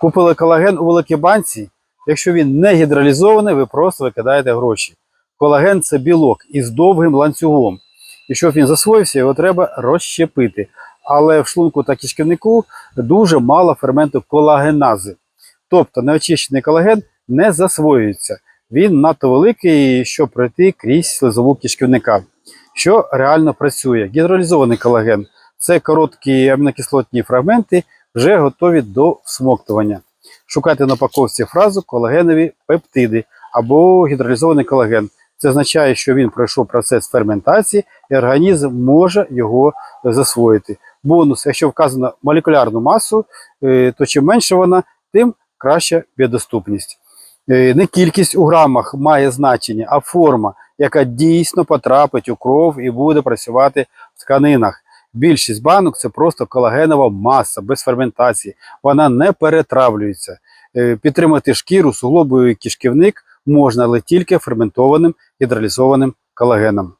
Купили колаген у великій банці. Якщо він не гідролізований, ви просто викидаєте гроші. Колаген це білок із довгим ланцюгом. І щоб він засвоївся, його треба розщепити. Але в шлунку та кишківнику дуже мало ферменту колагенази. Тобто неочищений колаген не засвоюється. Він надто великий, щоб пройти крізь слизову кишківника. Що реально працює? Гідролізований колаген це короткі амінокислотні фрагменти, вже готові до всмоктування. Шукайте на упаковці фразу колагенові пептиди або гідролізований колаген. Це означає, що він пройшов процес ферментації і організм може його засвоїти. Бонус, якщо вказано молекулярну масу, е, то чим менше вона, тим краща біодоступність. Е, Не кількість у грамах має значення, а форма, яка дійсно потрапить у кров і буде працювати в тканинах. Більшість банок це просто колагенова маса без ферментації. Вона не перетравлюється. Е, Підтримати шкіру, суглобовий кишківник можна, але тільки ферментованим гідролізованим колагеном.